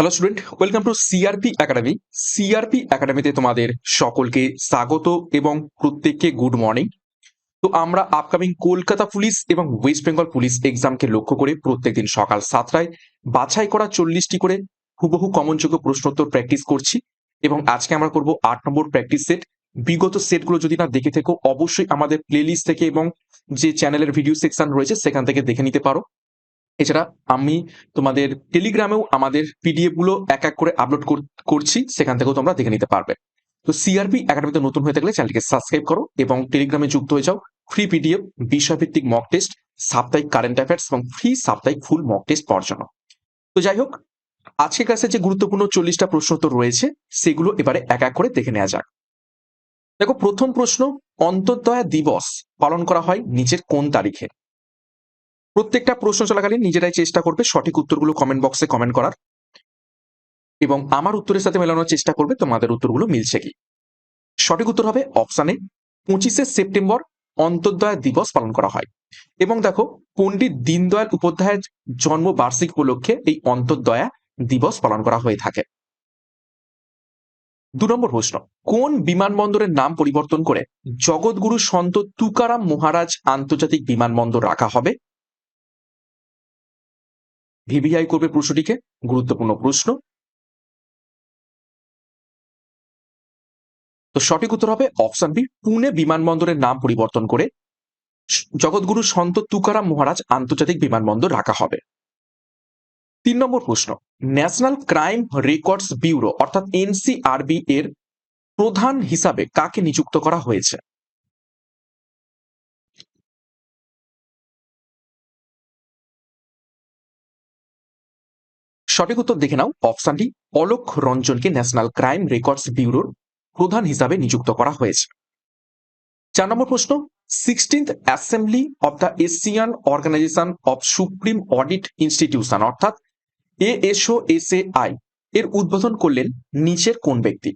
Hello student welcome to CRP academy CRP একাডেমিতে তোমাদের সকলকে স্বাগত এবং প্রত্যেককে গুড মর্নিং তো আমরা আপকামিং কলকাতা পুলিশ এবং ওয়েস্ট বেঙ্গল পুলিশ এক্সামকে লক্ষ্য করে প্রত্যেকদিন সকাল সাতটায় বাছাই করা চল্লিশটি করে হুবহু কমনযোগ্য প্রশ্নোত্তর প্র্যাকটিস করছি এবং আজকে আমরা করব আট নম্বর প্র্যাকটিস সেট বিগত সেটগুলো যদি না দেখে থেকো, অবশ্যই আমাদের প্লেলিস্ট থেকে এবং যে চ্যানেলের ভিডিও সেকশন রয়েছে, সেখান থেকে দেখে নিতে পারো। এছাড়া আমি তোমাদের টেলিগ্রামেও আমাদের পিডিএফগুলো এক এক করে আপলোড করছি, সেখান থেকেও তোমরা দেখে নিতে পারবে। তো সিআরপি একাডেমিতে নতুন হয়ে থাকলে চ্যানেলটিকে সাবস্ক্রাইব করো এবং টেলিগ্রামে যুক্ত হয়ে যাও। ফ্রি পিডিএফ বিষয়ভিত্তিক মক টেস্ট সাপ্তাহিক কারেন্ট অ্যাফেয়ার্স এবং ফ্রি সাপ্তাহিক ফুল মক টেস্ট পাওয়ার জন্য। তো যাই হোক, আজকের ক্লাসে যে গুরুত্বপূর্ণ চল্লিশটা প্রশ্ন তো রয়েছে, সেগুলো এবারে এক এক করে দেখে নেওয়া যাক। দেখো, প্রথম প্রশ্ন, অন্তর্দয়া দিবস পালন করা হয় নিচের কোন তারিখে? প্রত্যেকটা প্রশ্ন চলাকালীন নিজেরাই চেষ্টা করবে সঠিক উত্তরগুলো কমেন্ট বক্সে কমেন্ট করার। এবং আমার উত্তরের সাথে মেলানোর চেষ্টা করবে, তোমাদের উত্তরগুলো মিলছে কি? সঠিক উত্তর হবে অপশানে পঁচিশে সেপ্টেম্বর অন্তর্দয়া দিবস পালন করা হয়। এবং দেখো, পণ্ডিত দীনদয়াল উপাধ্যায়ের জন্ম বার্ষিক উপলক্ষে এই অন্তর্দয়া দিবস পালন করা হয়ে থাকে। দু নম্বর প্রশ্ন, কোন বিমানবন্দরের নাম পরিবর্তন করে জগৎগুরু সন্ত তুকারাম মহারাজ আন্তর্জাতিক বিমানবন্দর রাখা হবে? ভিভিআই করবে প্রশ্নটিকে? গুরুত্বপূর্ণ প্রশ্ন। তো সঠিক উত্তর হবে অপশন বি, পুনে বিমানবন্দরের নাম পরিবর্তন করে জগৎগুরু সন্ত তুকারাম মহারাজ আন্তর্জাতিক বিমানবন্দর রাখা হবে। তিন নম্বর প্রশ্ন, ন্যাশনাল ক্রাইম রেকর্ডস ব্যুরো অর্থাৎ এনসিআরবি এর প্রধান হিসাবে কাকে নিযুক্ত করা হয়েছে? সঠিক উত্তর দেখে নাও। অপশনটি অলোক রঞ্জনকে ন্যাশনাল ক্রাইম রেকর্ডস ব্যুরোর প্রধান হিসাবে নিযুক্ত করা হয়েছে। চার নম্বর প্রশ্ন sixteenth assembly of the Asian organisation of supreme audit institution অর্থাৎ এএসও এস এ আই এর উদ্বোধন করলেন নিচের কোন ব্যক্তি?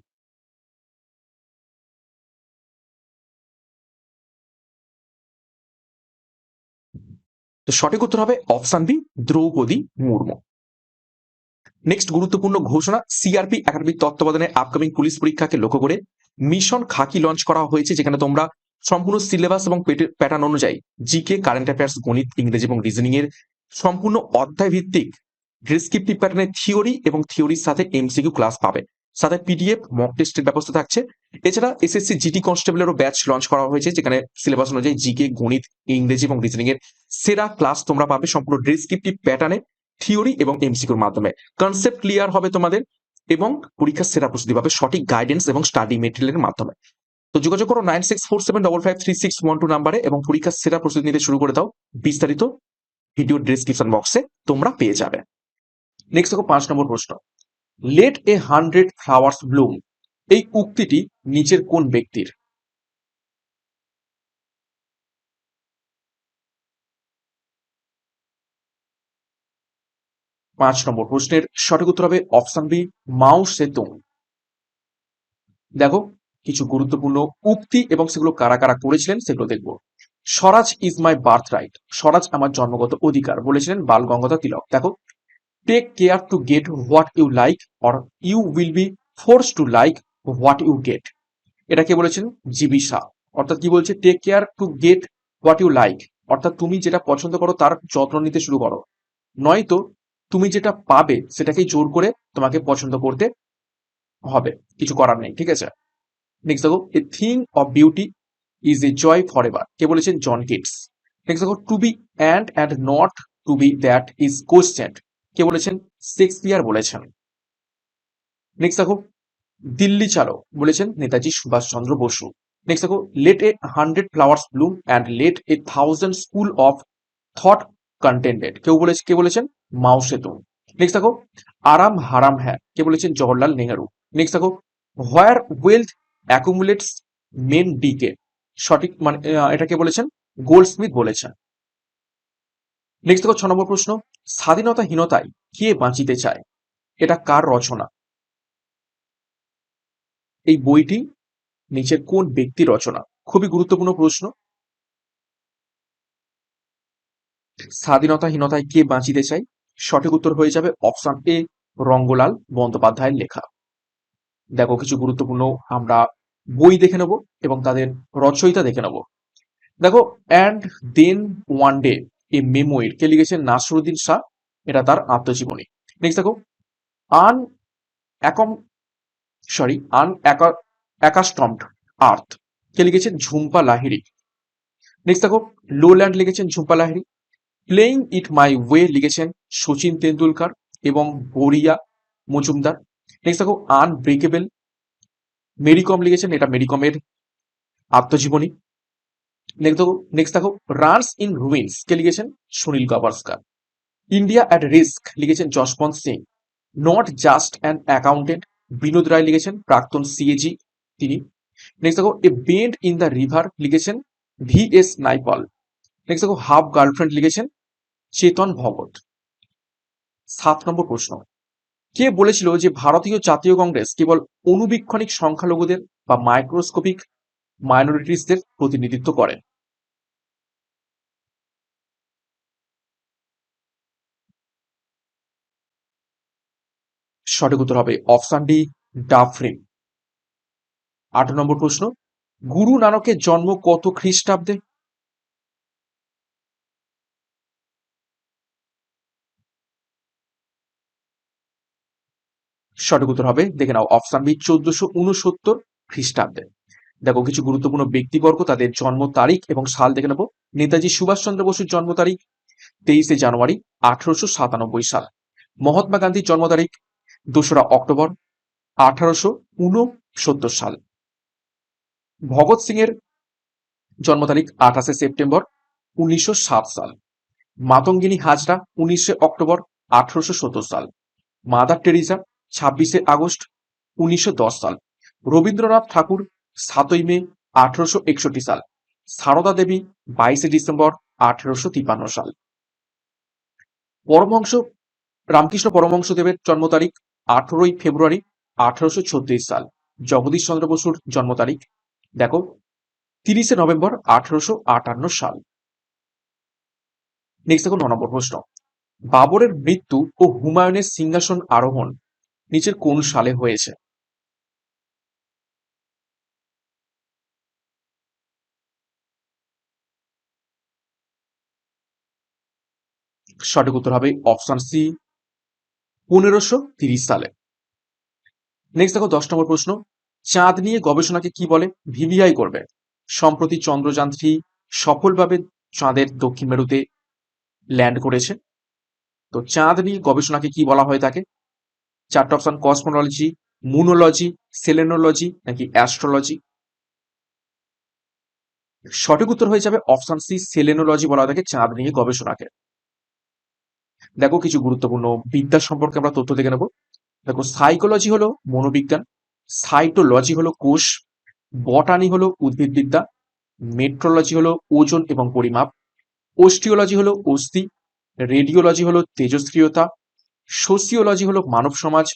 তো সঠিক উত্তর হবে option B, Draupadi Murmu. Next গুরুত্বপূর্ণ ঘোষণা সিআরপি একাডেমিক তত্ত্বাবধানে আপকামিং পুলিশ পরীক্ষাকে লক্ষ্য করে মিশন খাকি লঞ্চ করা হয়েছে, যেখানে তোমরা সম্পূর্ণ সিলেবাস এবং প্যাটার্ন অনুযায়ী জিকে কারেন্ট অ্যাফেয়ার্স গণিত, ইংরেজি এবং রিজনিং এর সম্পূর্ণ অধ্যায় ভিত্তিক ডিসক্রিপটিভ প্যাটার্নের থিওরি এবং থিওরির সাথে এমসিকিউ ক্লাস পাবে। সাথে পিডিএফ মক টেস্টের ব্যবস্থা থাকছে। এছাড়া এসএসসি জিটি কনস্টেবলেরও ব্যাচ লঞ্চ করা হয়েছে, যেখানে সিলেবাস অনুযায়ী জিকে গণিত, ইংরেজি এবং রিজনিং এর সেরা ক্লাস তোমরা পাবে। সম্পূর্ণ ডিসক্রিপটিভ প্যাটার্নে থিওরি এবং এমসিকিউর মাধ্যমে। কনসেপ্ট ক্লিয়ার হবে তোমাদের এবং পরীক্ষার সেরা প্রস্তুতি পাবে সঠিক গাইডেন্স এবং স্টাডি মেটেরিয়ালের মাধ্যমে। তো যোগাযোগ করো nine six four seven double five three six one two নাম্বারে এবং পরীক্ষার সেরা প্রস্তুতি নিতে শুরু করে দাও। বিস্তারিত ভিডিও ডিসক্রিপশন বক্সে তোমরা পেয়ে যাবে। নেক্সট দেখো পাঁচ নম্বর প্রশ্ন। Let a hundred flowers bloom এই উক্তিটি নিচের কোন ব্যক্তির? পাঁচ নম্বর প্রশ্নের সঠিক উত্তর হবে অপশন বি মাউ সেতুং। দেখো, কিছু গুরুত্বপূর্ণ উক্তি এবং সেগুলো কারা কারা করেছিলেন সেগুলো দেখব। Swaraj is my birth right Swaraj আমার জন্মগত অধিকার বলেছিলেন বাল গঙ্গাধর তিলক। দেখো, take care to get what you like or you will be force to like what you get. এটা কে বলেছেন? G B Shaw. অর্থাৎ কি বলছে? Take care to get what you like. অর্থাৎ তুমি যেটা পছন্দ করো তার যত্ন নিতে শুরু করো। নয়তো তুমি যেটা পাবে সেটাকেই জোর করে তোমাকে পছন্দ করতে হবে। কিছু করার নেই, ঠিক আছে? নেক্সট দেখো a thing of beauty is a joy forever কে বলেছেন? জন কিটস নেক্সট দেখো to be and and not to be that is question কে বলেছেন? শেক্সপিয়ার বলেছেন। নেক্সট দেখো, দিল্লি চালো বলেছেন নেতাজি সুভাষচন্দ্র বসু। নেক্সট দেখো let a hundred flowers bloom and let a thousand school of thought contented কেউ বলেছে, কে বলেছেন? মাও সেতু। নেক্সট দেখো, আরাম হারাম হ্যাঁ কে বলেছেন? জওহরলাল নেহেরু। নেক্সট দেখো where wealth accumulates men decay সঠিক মানে এটা কে বলেছেন? গোল্ড স্মিথ বলেছেন। নেক্সট দেখো, ছ নম্বর প্রশ্ন। স্বাধীনতাহীনতায় কে বাঁচিতে চায়? এটা কার রচনা? এই বইটি নিচের কোন ব্যক্তি রচনা? খুবই গুরুত্বপূর্ণ প্রশ্ন। স্বাধীনতাহীনতায় কে বাঁচিতে চাই সঠিক উত্তর হয়ে যাবে অপশন এ, রঙ্গলাল বন্দ্যোপাধ্যায়ের লেখা। দেখো, কিছু গুরুত্বপূর্ণ আমরা বই দেখে নেব এবং তাদের রচয়িতা দেখে নেব। দেখো and then one day a memoir কে লিখেছেন? নাসরুদ্দিন শাহ। এটা তার আত্মজীবনী। নেক্সট দেখো আন অ্যাকম সরি আন অ্যাকাস্টমড আর্থ কে লিখেছেন? ঝুম্পা লাহিড়ি। নেক্সট দেখো লোল্যান্ড লিখেছেন Jhumpa Lahiri. Playing it my way লিখেছেন সচিন তেন্ডুলকার এবং বরিয়া মজুমদার। নেক্সট দেখো আনব্রেকেবল মেরিকম লিখেছেন, এটা মেরিকমের আত্মজীবনী। নেক্সট দেখো নেক্সট দেখো রানস ইন রুইন্স কে লিখেছেন? Sunil Gavaskar. India at risk লিখেছেন Jaswant Singh. Not just an accountant Vinod Rai লিখেছেন, প্রাক্তন সিএজি তিনি। নেক্সট দেখো a bend in the river লিখেছেন ভি এস নাইপাল। নেক্সট দেখো হাফ গার্লফ্রেন্ড লিখেছেন চেতন ভগত। সাত নম্বর প্রশ্ন। কে বলেছিল যে ভারতীয় জাতীয় কংগ্রেস কেবল অনুবীক্ষণিক সংখ্যালঘুদের বা মাইক্রোস্কোপিক মাইনরিটিসদের প্রতিনিধিত্ব করে? সঠিক উত্তর হবে অপশন ডি ডাফরিন আট নম্বর প্রশ্ন, গুরু নানকের জন্ম কত খ্রিস্টাব্দে? সঠিক উত্তর হবে, দেখে নাও অপশন বি চোদ্দশো উনসত্তর খ্রিস্টাব্দে। দেখো, কিছু গুরুত্বপূর্ণ ব্যক্তিবর্গ তাদের জন্ম তারিখ এবং সাল দেখে নেব। নেতাজি সুভাষচন্দ্র বসুর জন্ম তারিখ, তেইশে জানুয়ারি, আঠারোশো সাতানব্বই সাল। মহাত্মা গান্ধীর জন্ম তারিখ, দোসরা অক্টোবর, আঠারোশো উনসত্তর সাল। ভগৎ সিং এর জন্ম তারিখ, আঠাশে সেপ্টেম্বর, উনিশশো সাত সাল। মাতঙ্গিনী হাজরা, উনিশে অক্টোবর, আঠারোশো সত্তর সাল। মাদার টেরিজা ছাব্বিশে আগস্ট উনিশশো দশ সাল। রবীন্দ্রনাথ ঠাকুর সাতই মে আঠারোশো একষট্টি সাল। সারদা দেবী বাইশে ডিসেম্বর আঠারোশো তিপান্ন সাল। পরমহংস, রামকৃষ্ণ পরমহংস দেবের জন্ম তারিখ আঠারোই ফেব্রুয়ারি আঠারোশো ছত্রিশ সাল। জগদীশ চন্দ্র বসুর জন্ম তারিখ, দেখো, তিরিশে নভেম্বর আঠারোশো আটান্ন সাল। নেক্সট দেখো, ন নম্বর প্রশ্ন। বাবরের মৃত্যু ও হুমায়ুনের সিংহাসন আরোহণ নিচের কোন সালে হয়েছে? সঠিক উত্তর হবে অপশন সি, পনেরোশো তিরিশ সালে। নেক্সট দেখো দশ নম্বর প্রশ্ন। চাঁদ নিয়ে গবেষণাকে কি বলে? ভিভিআই করবে। সম্প্রতি চন্দ্রযান সফলভাবে চাঁদের দক্ষিণ মেরুতে ল্যান্ড করেছে। তো চাঁদ নিয়ে গবেষণাকে কি বলা হয়ে থাকে চারটা অপশন কসমোলজি মুনোলজি সেলেনোলজি নাকি অ্যাস্ট্রোলজি সঠিক উত্তর হয়ে যাবে অপশন সি সেলেনোলজি বলা থাকে, চাঁদ নিয়ে গবেষণাকে। দেখো কিছু গুরুত্বপূর্ণ বিদ্যা সম্পর্কে আমরা তথ্য দেখে নেব। দেখো সাইকোলজি হলো মনোবিজ্ঞান সাইটোলজি হলো কোষ বটানি হলো উদ্ভিদবিদ্যা মেট্রোলজি হলো ওজন এবং পরিমাপ ওস্টিওলজি হলো অস্থি রেডিওলজি হলো তেজস্ক্রিয়তা সোসিওলজি হলো মানব সমাজ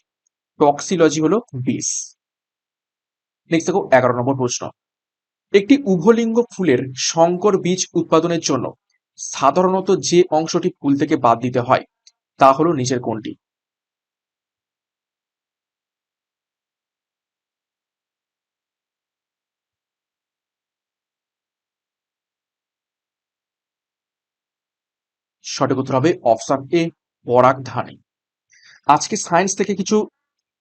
টক্সিলজি হলো বিষ নেক্সট দেখো এগারো নম্বর প্রশ্ন। একটি উভলিঙ্গ ফুলের সংকর বীজ উৎপাদনের জন্য সাধারণত যে অংশটি ফুল থেকে বাদ দিতে হয় তা হলো নিচের কোনটি? সঠিক উত্তর হবে অপশন এ পরাগধানী। আজকে সায়েন্স থেকে কিছু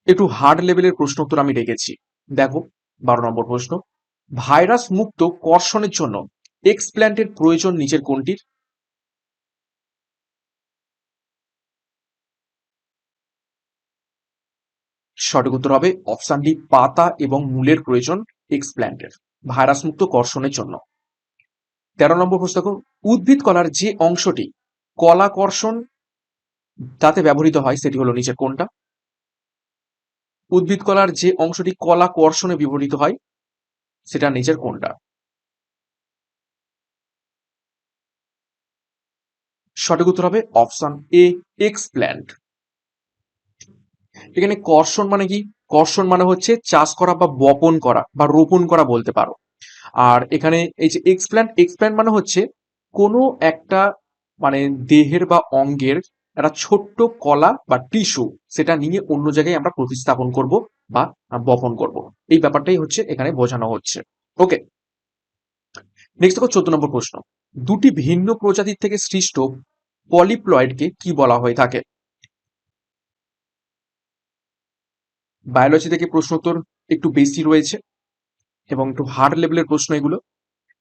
একটু হার্ড লেভেলের প্রশ্ন উত্তর আমি রেখেছি দেখো, বারো নম্বর প্রশ্ন। ভাইরাস মুক্ত কর্ষণের জন্য এক্সপ্ল্যান্টের প্রয়োজন নিচের কোনটির? সঠিক উত্তর হবে অপশন ডি পাতা এবং মূলের প্রয়োজন এক্সপ্ল্যান্টের ভাইরাস মুক্ত কর্ষণের জন্য। তেরো নম্বর প্রশ্ন উদ্ভিদ কলার যে অংশটি কলা কর্ষণ তাতে ব্যবহৃত হয় সেটি হলো নিচের কোনটা উদ্ভিদ কলার যে অংশটি কলা কর্ষণে ব্যবহৃত হয়, সেটা নিচের কোনটা সঠিক উত্তর হবে অপশন এ, এক্সপ্ল্যান্ট। এখানে কর্ষণ মানে কি? কর্ষণ মানে হচ্ছে চাষ করা বা বপন করা বা রোপণ করা বলতে পারো। আর এখানে এই যে এক্সপ্ল্যান্ট এক্সপ্ল্যান্ট মানে হচ্ছে কোনো একটা মানে দেহের বা অঙ্গের একটা ছোট্ট কলা বা টিস্যু সেটা নিয়ে অন্য জায়গায় আমরা প্রতিস্থাপন করব বা বপন করব। এই ব্যাপারটাই হচ্ছে এখানে বোঝানো হচ্ছে। ওকে। নেক্সট দেখো চোদ্দ নম্বর প্রশ্ন। দুটি ভিন্ন প্রজাতির থেকে সৃষ্ট পলিপ্লয়েডকে কি বলা হয়ে থাকে? বায়োলজি থেকে প্রশ্ন উত্তর একটু বেশি রয়েছে এবং একটু হার্ড লেভেলের প্রশ্ন এগুলো।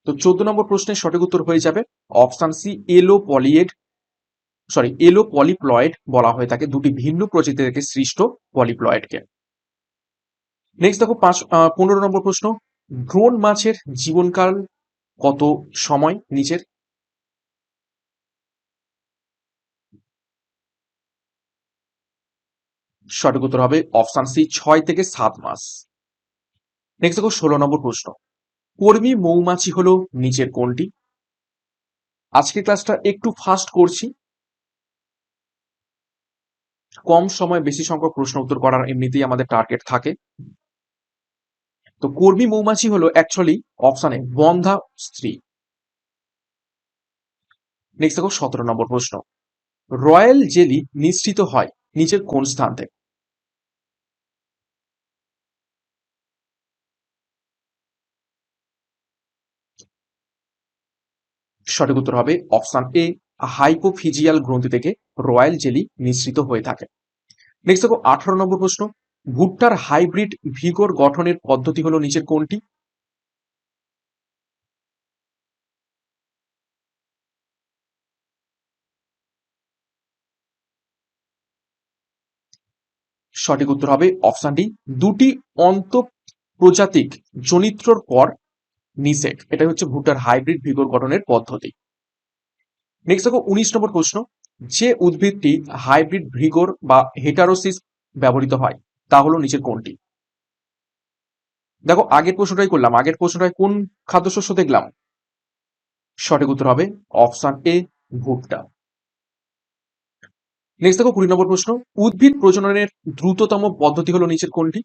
তো চোদ্দ নম্বর প্রশ্নের সঠিক উত্তর হয়ে যাবে অপশান সি এলো পলিয়েড সরি এলো পলিপ্লয়েড বলা হয়ে থাকে। দুটি ভিন্ন প্রজাতি থেকে সৃষ্ট পলিপ্লয়েডকে। নেক্সট দেখো পাঁচ পনেরো নম্বর প্রশ্ন। ড্রোন মাছের জীবনকাল কত সময় নিচের? সঠিক উত্তর হবে অপশান সি, ছয় থেকে সাত মাস। নেক্সট দেখো ষোলো নম্বর প্রশ্ন। কর্মী মৌমাছি হলো নিচের কোনটি? আজকের ক্লাসটা একটু ফাস্ট করছি। কম সময় বেশি সংখ্যক প্রশ্ন উত্তর করার এমনিতেই আমাদের টার্গেট থাকে। তো কর্মী মৌমাছি হলো অ্যাকচুয়ালি অপশানে বন্ধা স্ত্রী। নেক্সট দেখো সতেরো নম্বর প্রশ্ন। রয়্যাল জেলি নিশ্চিত হয় নিচের কোন স্থান থেকে সঠিক উত্তর হবে অপশন এ হাইপোফিজিয়াল গ্রন্থি থেকে রয়্যাল জেলি নিঃসৃত হয়ে থাকে। নেক্সট দেখো, আঠারো নম্বর প্রশ্ন, ভুট্টার হাইব্রিড ভিগর গঠনের পদ্ধতি হলো নিচের কোনটি? সঠিক উত্তর হবে অপশন ডি দুটি অন্ত প্রজাতিক জনিত্রর পর নিষেক। এটা হচ্ছে ভুট্টার হাইব্রিড ভিগর গঠনের পদ্ধতি। নেক্সট দেখো উনিশ নম্বর প্রশ্ন। যে উদ্ভিদটি হাইব্রিড ভিগর বা হেটারোসিস ব্যবহৃত হয় তা হলো নিচের কোনটি? দেখো আগের প্রশ্নটাই করলাম। আগের প্রশ্নটায় কোন খাদ্যশস্য দেখলাম? সঠিক উত্তর হবে অপশন এ ভুট্টা। নেক্সট দেখো কুড়ি নম্বর প্রশ্ন। উদ্ভিদ প্রজননের দ্রুততম পদ্ধতি হলো নিচের কোনটি?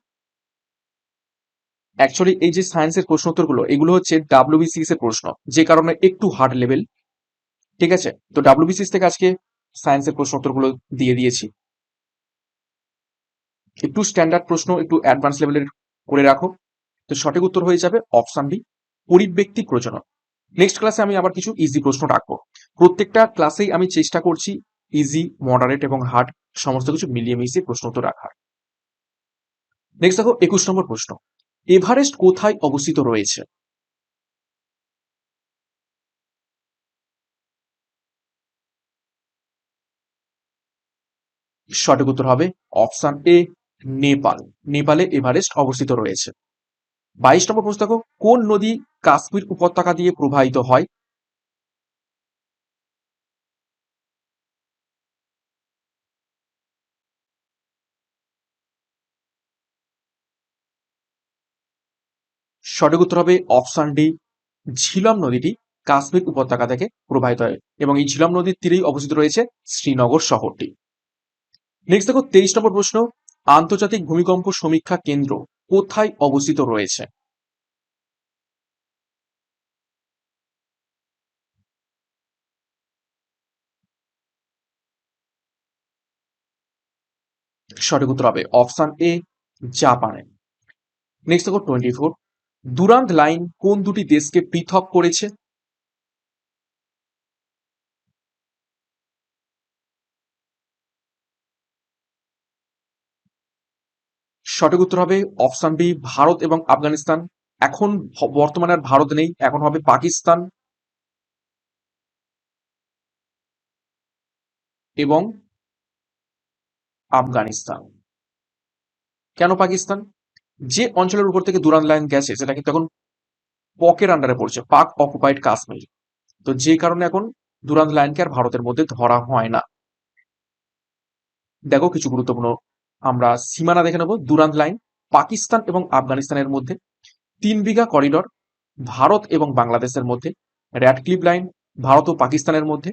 অ্যাকচুয়ালি এই যে সায়েন্সের প্রশ্ন উত্তরগুলো এগুলো হচ্ছে ডাব্লিউবিসিএস এর প্রশ্ন। যে কারণে একটু হার্ড লেভেল ঠিক আছে? তো ডাব্লিউবিসিএস থেকে আজকে সায়েন্সের প্রশ্ন উত্তরগুলো দিয়ে দিয়েছি। একটু স্ট্যান্ডার্ড প্রশ্ন, একটু অ্যাডভান্স লেভেলের করে রাখো। তো সঠিক উত্তর হয়ে যাবে অপশন ডি পরিব্যক্তি প্রজনন। নেক্সট ক্লাসে আমি আবার কিছু ইজি প্রশ্ন রাখব। প্রত্যেকটা ক্লাসেই আমি চেষ্টা করছি ইজি মডারেট এবং হার্ড সমস্ত কিছু মিলিয়ে মিশিয়ে প্রশ্ন উত্তর রাখার। নেক্সট দেখো, একুশ নম্বর প্রশ্ন। এভারেস্ট কোথায় অবস্থিত রয়েছে? সঠিক উত্তর হবে অপশন এ, নেপাল। নেপালে এভারেস্ট অবস্থিত রয়েছে। বাইশ নম্বর প্রশ্ন কোন নদী কাশ্মীর উপত্যকা দিয়ে প্রবাহিত হয়? সঠিক উত্তর হবে অপশন ডি, ঝিলম নদীটি কাশ্মীর উপত্যকা থেকে প্রবাহিত হয় এবং এই ঝিলম নদীর তীরেই অবস্থিত রয়েছে শ্রীনগর শহরটি। নেক্সট দেখো, তেইশ নম্বর প্রশ্ন, আন্তর্জাতিক ভূমিকম্প সমীক্ষা কেন্দ্র কোথায় অবস্থিত রয়েছে? সঠিক উত্তর হবে অপশন এ, জাপানে। নেক্সট দেখো টোয়েন্টি ফোর দুরান্ত লাইন কোন দুটি দেশকে পৃথক করেছে? সঠিক উত্তর হবে অপশন বি, ভারত এবং আফগানিস্তান। এখন বর্তমানে আর ভারত নেই, এখন হবে পাকিস্তান এবং আফগানিস্তান। কেন পাকিস্তান? যে অঞ্চলের উপর থেকে দুরান লাইন গেছে, সেটা কিন্তু এখন পকের আন্ডারে পড়ছে, পাক অকুপাইড কাশ্মীর। তো যে কারণে এখন দুরান্ত লাইনকে আর ভারতের মধ্যে ধরা হয় না। দেখো কিছু গুরুত্বপূর্ণ আমরা সীমানা দেখে নেব দুরান্ত লাইন, পাকিস্তান এবং আফগানিস্তানের মধ্যে, তিন বিঘা করিডর ভারত এবং বাংলাদেশের মধ্যে র্যাডক্লিপ লাইন ভারত ও পাকিস্তানের মধ্যে,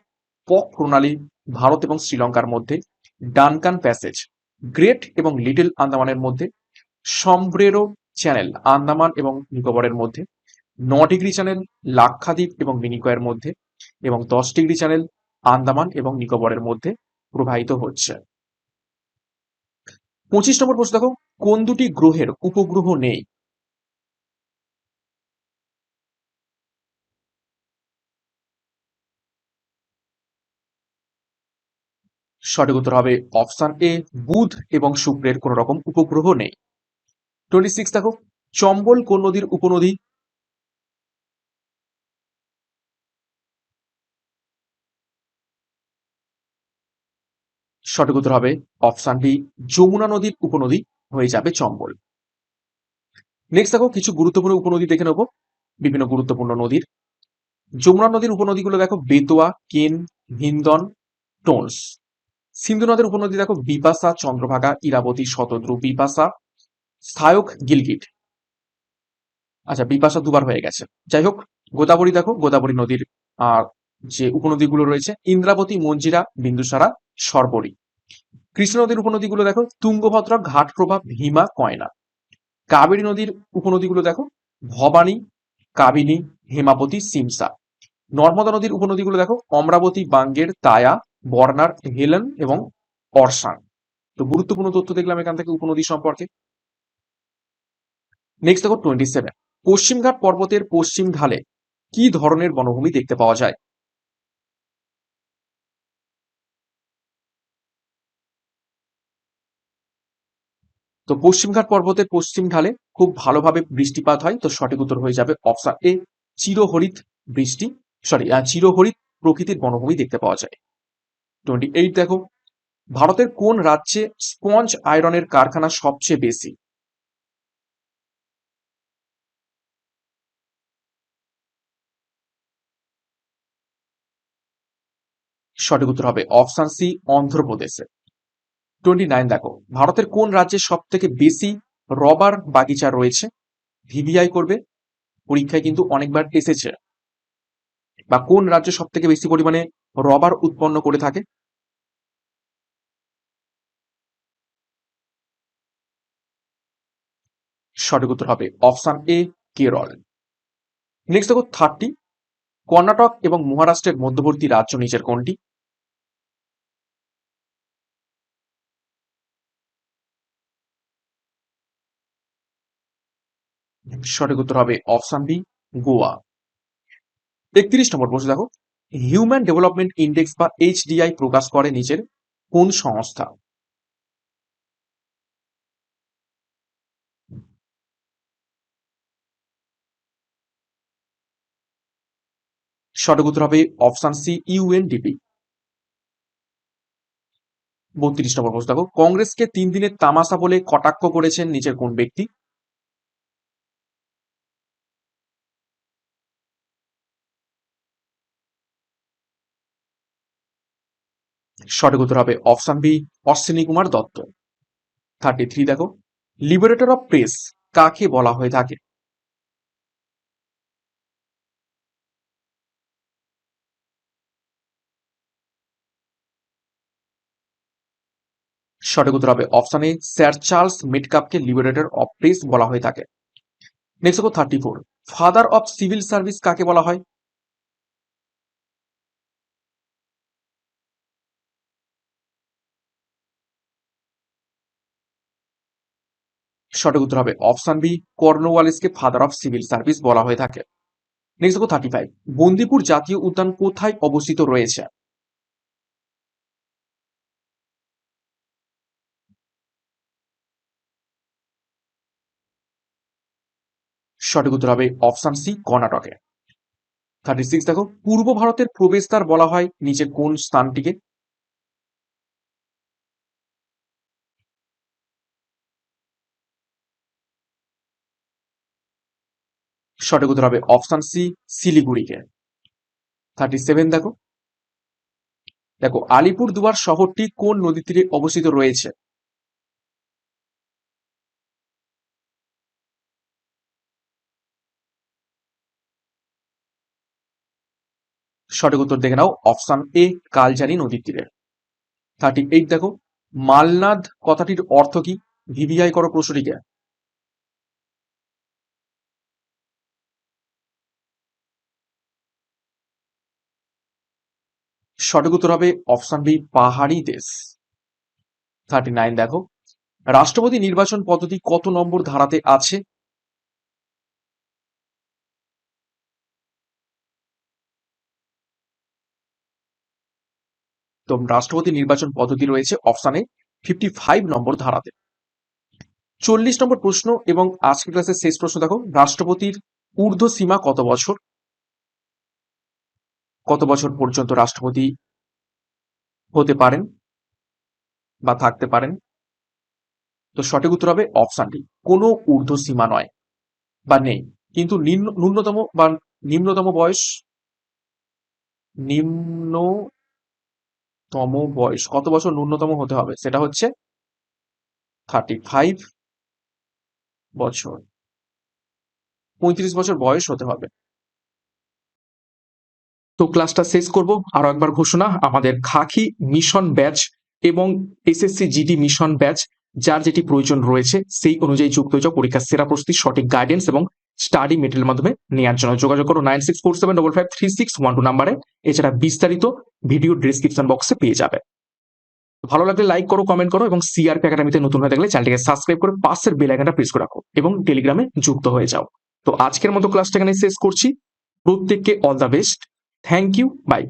পক প্রণালী, ভারত এবং শ্রীলঙ্কার মধ্যে ডানকান প্যাসেজ গ্রেট এবং লিটল আন্দামানের মধ্যে সম্ব্রেরো চ্যানেল আন্দামান এবং নিকোবরের মধ্যে ন ডিগ্রি চ্যানেল লাক্ষাদ্বীপ এবং মিনিকয়ের মধ্যে এবং দশ ডিগ্রি চ্যানেল আন্দামান এবং নিকোবরের মধ্যে প্রবাহিত হচ্ছে। পঁচিশ নম্বর প্রশ্ন দেখো, কোন দুটি গ্রহের উপগ্রহ নেই? সঠিক উত্তর হবে অপশন এ, বুধ এবং শুক্রের কোন রকম উপগ্রহ নেই। টোয়েন্টি সিক্স দেখো, চম্বল কোন নদীর উপনদী? সঠিক উত্তর হবে অপশন বি যমুনা নদীর উপনদী হয়ে যাবে চম্বল। নেক্সট দেখো, কিছু গুরুত্বপূর্ণ উপনদী দেখে নেব। বিভিন্ন গুরুত্বপূর্ণ নদীর। যমুনা নদীর উপনদীগুলো দেখো, বেতোয়া, কেন হিন্দন টোনস। সিন্ধু নদের উপনদী দেখো বিপাসা চন্দ্রভাগা, ইরাবতী, শতদ্রু বিপাসা স্থায়ক গিলগিট। আচ্ছা বিপাশা দুবার হয়ে গেছে। যাই হোক, গোদাবরী দেখো, গোদাবরী নদীর আর যে উপনদীগুলো রয়েছে, ইন্দ্রাবতী, মঞ্জিরা, বিন্দুসারা, সর্বরী। কৃষ্ণ নদীর উপনদীগুলো দেখো, তুঙ্গভদ্রা, ঘাটপ্রভা, ভীমা, কয়না। কাবেরী নদীর উপনদীগুলো দেখো, ভবানী, কাবিনী, হেমাবতী, সিমসা। নর্মদা নদীর উপনদীগুলো দেখো, অমরাবতী, বাঙ্গের, তায়া, বর্নার, হেলেন এবং অর্সান। তো গুরুত্বপূর্ণ তথ্য দেখলাম এখান থেকে উপনদী সম্পর্কে। নেক্সট দেখো টোয়েন্টি সেভেন পশ্চিমঘাট পর্বতের পশ্চিম ঢালে কি ধরনের বনভূমি দেখতে পাওয়া যায়? তো পশ্চিমঘাট পর্বতের পশ্চিম ঢালে খুব ভালোভাবে বৃষ্টিপাত হয়, তো সঠিক উত্তর হয়ে যাবে অপশন এ চিরহরিত বৃষ্টি সরি চিরহরিত প্রকৃতির বনভূমি দেখতে পাওয়া যায়। টোয়েন্টি এইট দেখো, ভারতের কোন রাজ্যে স্পঞ্জ আয়রনের কারখানা সবচেয়ে বেশি? সঠিক উত্তর হবে অপশন সি, অন্ধ্রপ্রদেশে। টোয়েন্টি নাইন দেখো, ভারতের কোন রাজ্যে সব থেকে বেশি রবার বাগিচা রয়েছে? ভিভিআই করবে, পরীক্ষায় কিন্তু অনেকবার এসেছে। বা কোন রাজ্য সব থেকে বেশি পরিমাণে রবার উৎপন্ন করে থাকে? সঠিক উত্তর হবে অপশন এ, কেরল। নেক্সট দেখো থার্টি কর্ণাটক এবং মহারাষ্ট্রের মধ্যবর্তী রাজ্য নিচের কোনটি? সঠিক উত্তর হবে অপশন বি গোয়া। একত্রিশ নম্বর প্রশ্ন দেখো। হিউম্যান ডেভেলপমেন্ট ইন্ডেক্স বা এইচডিআই প্রকাশ করে নিচের কোন সংস্থা? সঠিক উত্তর হবে অপশন সি ইউএনডিপি বত্রিশ নম্বর প্রশ্ন দেখো। কংগ্রেসকে তিন দিনের তামাশা বলে কটাক্ষ করেছেন নিচের কোন ব্যক্তি? সঠিক উত্তর হবে option B Ashwini Kumar Dutta. Thirty three দেখো লিবারেটর অফ প্রেস কাকে বলা হয়ে থাকে? সঠিক উত্তর হবে অপশন এ স্যার চার্লস মিটকাপকে লিবারেটর অফ প্রেস বলা হয়ে থাকে। Next thirty four father of civil service কাকে বলা হয়? সঠিক উত্তর হবে অপশন বি, কর্নওয়ালিসকে ফাদার অফ সিভিল সার্ভিস বলা হয়ে থাকে। নেক্সট থার্টি ফাইভ বন্দিপুর জাতীয় উদ্যান কোথায় অবস্থিত রয়েছে? সঠিক উত্তর হবে অপশন সি, কর্ণাটকে। থার্টি সিক্স দেখো, পূর্ব ভারতের প্রবেশদ্বার বলা হয়, নিচে কোন স্থানটিকে? সঠিক উত্তর হবে অপশন সি, শিলিগুড়িকে। থার্টি সেভেন দেখো। দেখো আলিপুর দুয়ার শহরটি কোন নদী তীরে অবস্থিত রয়েছে? সঠিক উত্তর দেখে নাও, অপশন এ, কালজানি নদীর তীরে। থার্টি এইট দেখো, মালনাদ কথাটির অর্থ কি? ভিভিআই করো প্রশ্নটিকে। সঠিক উত্তর হবে অপশন বি, পাহাড়ি দেশ। থার্টি নাইন দেখো। রাষ্ট্রপতি নির্বাচন পদ্ধতি কত নম্বর ধারাতে আছে? তো রাষ্ট্রপতি নির্বাচন পদ্ধতি রয়েছে অপশানে ফিফটি ফাইভ নম্বর ধারাতে। চল্লিশ নম্বর প্রশ্ন এবং আজকের ক্লাসের শেষ প্রশ্ন দেখো। রাষ্ট্রপতির ঊর্ধ্ব সীমা কত বছর? কত বছর পর্যন্ত রাষ্ট্রপতি হতে পারেন বা থাকতে পারেন? তো সঠিক উত্তর হবে অপশানটি কোনো ঊর্ধ্ব সীমা নয় বা নেই। কিন্তু ন্যূনতম বা নিম্নতম বয়স নিম্নতম বয়স, কত বছর ন্যূনতম হতে হবে? সেটা হচ্ছে থার্টি ফাইভ বছর। পঁয়ত্রিশ বছর বয়স হতে হবে। তো ক্লাসটা শেষ করব। আরও একবার ঘোষণা, আমাদের খাকি মিশন ব্যাচ এবং এসএসসি জিডি মিশন ব্যাচ যার যেটি প্রয়োজন রয়েছে, সেই অনুযায়ী যুক্ত হয়ে যাও। পরীক্ষার সেরা প্রস্তুতি, সঠিক গাইডেন্স এবং স্টাডি মেটেরিয়াল মাধ্যমে নেওয়ার জন্য যোগাযোগ করো nine six four seven double five three six one two নাম্বারে। এছাড়া বিস্তারিত ভিডিও ডিসক্রিপশন বক্সে পেয়ে যাবে। ভালো লাগলে লাইক করো কমেন্ট করো এবং সিআরপি একাডেমিতে নতুন হয়ে থাকলে চ্যানেলটিকে সাবস্ক্রাইব করে পাশের বেল আইকনটা প্রেস করে রাখো এবং টেলিগ্রামে যুক্ত হয়ে যাও। তো আজকের মতো ক্লাসটা এখানে শেষ করছি। প্রত্যেককে all the best thank you bye